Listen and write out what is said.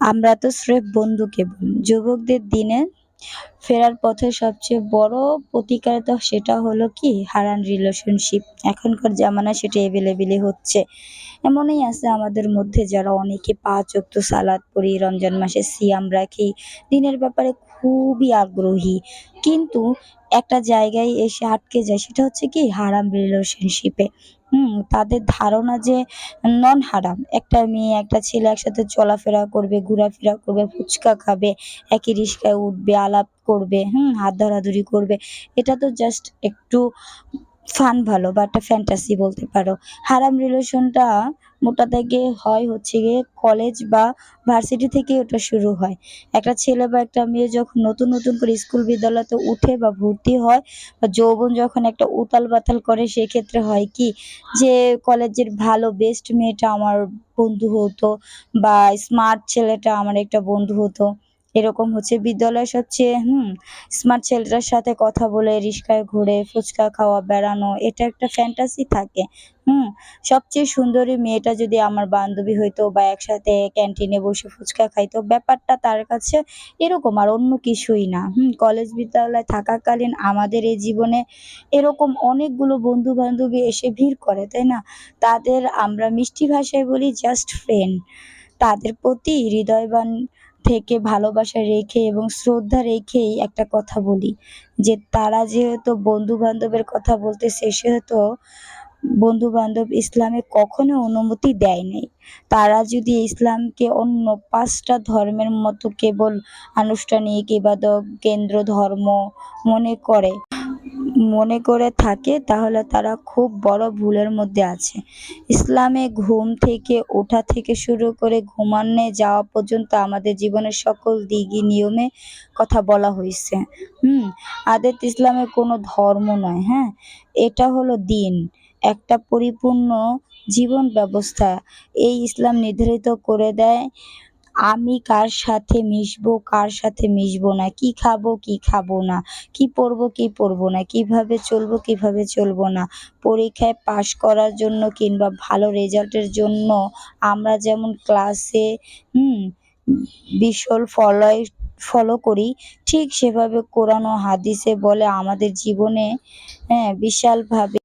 আমরা তো স্রেফ বন্ধু কেবল। যুবকদের দিনে ফেরার পথে সবচেয়ে বড় প্রতিকার তো সেটা হলো কি হারান রিলেশনশিপ। এখনকার জামানা সেটা এভেলেবেলই হচ্ছে। এমনই আছে আমাদের মধ্যে যারা অনেকে পাঁচ ওয়াক্ত সালাদ পড়ি, রমজান মাসে সিয়াম রাখি, দিনের ব্যাপারে খুবই আগ্রহী। কিন্তু একটা জায়গায় এসে আটকে যায় সেটা হচ্ছে কি হারাম রিলেশনশিপে। হুম? তাদের ধারণা যে নন হারাম। একটা মেয়ে, একটা ছেলে একসাথে চলাফেরা করবে, ঘোরাফেরা করবে, ফুচকা খাবে, একই রিস্কায় উঠবে, আলাপ করবে, হুম? হাত ধরাধরি করবে। এটা তো জাস্ট একটু ফান ভালো বা একটা ফ্যান্টাসি বলতে পারো। হারাম রিলেশনটা মোটা দাগে হয় হচ্ছে গিয়ে কলেজ বা ভার্সিটি থেকেই ওটা শুরু হয়। একটা ছেলে বা একটা মেয়ে যখন নতুন, নতুন করে স্কুল বিদ্যালয়তে উঠে বা ভর্তি হয় বা যৌবন যখন একটা উতাল-পাতাল করে সেক্ষেত্রে হয় কি যে কলেজের ভালো বেস্ট মেয়েটা আমার বন্ধু হতো বা স্মার্ট ছেলেটা আমার একটা বন্ধু হতো। এরকম হচ্ছে বিদ্যালয় সবচেয়ে হুম, স্মার্ট ছেলেটার সাথে কথা বলে রিস্কায় ঘুরে, ফুচকা খাওয়া, বেড়ানো এটা একটা ফ্যান্টাসি থাকে। হুম? সবচেয়ে সুন্দরী মেয়েটা যদি আমার বান্ধবী হইতো বা একসাথে ক্যান্টিনে বসে ফুচকা খাইতো, ব্যাপারটা তার কাছে এরকম আর অন্য কিছুই না। হুম? কলেজ বিদ্যালয়ে থাকাকালীন আমাদের এই জীবনে এরকম অনেকগুলো বন্ধু-বান্ধবী এসে ভিড় করে, তাই না? তাদের আমরা মিষ্টি ভাষায় বলি জাস্ট ফ্রেন্ড। তাদের প্রতি হৃদয়বান থেকে ভালোবাসা রেখে এবং শ্রদ্ধা রেখেই একটা কথা বলি, যে তারা যেহেতু বন্ধু-বান্ধবের কথা বলতেছে, সেহেতু বন্ধু-বান্ধব ইসলামে কখনো অনুমতি দেয় নাই। তারা যদি ইসলামকে অন্য পাঁচটা ধর্মের মতো কেবল আনুষ্ঠানিক, ইবাদত, কেন্দ্র, ধর্ম মনে করে মনে করে থাকে তাহলে তারা খুব বড় ভুলের মধ্যে আছে। ইসলামে ঘুম থেকে ওঠা থেকে শুরু করে ঘুমানে যাওয়া পর্যন্ত আমাদের জীবনের সকল দিগি নিয়মে কথা বলা হয়েছে হুম? আদেত ইসলামে কোনো ধর্ম নয়, হ্যাঁ? এটা হলো দিন। একটা পরিপূর্ণ জীবন ব্যবস্থা। এই ইসলাম নির্ধারিত করে দেয় আমি কার সাথে মিশবো, কার সাথে মিশবো না, কি খাব, কি খাব না, কি পরবো কি পরবো না, কীভাবে চলবো, কীভাবে চলবো না। পরীক্ষায় পাশ করার জন্য কিংবা ভালো রেজাল্টের জন্য আমরা যেমন ক্লাসে হুম, বিশল ফলয় ফলো করি, ঠিক সেভাবে কোরআন ও হাদিসে বলে আমাদের জীবনে হ্যাঁ, বিশালভাবে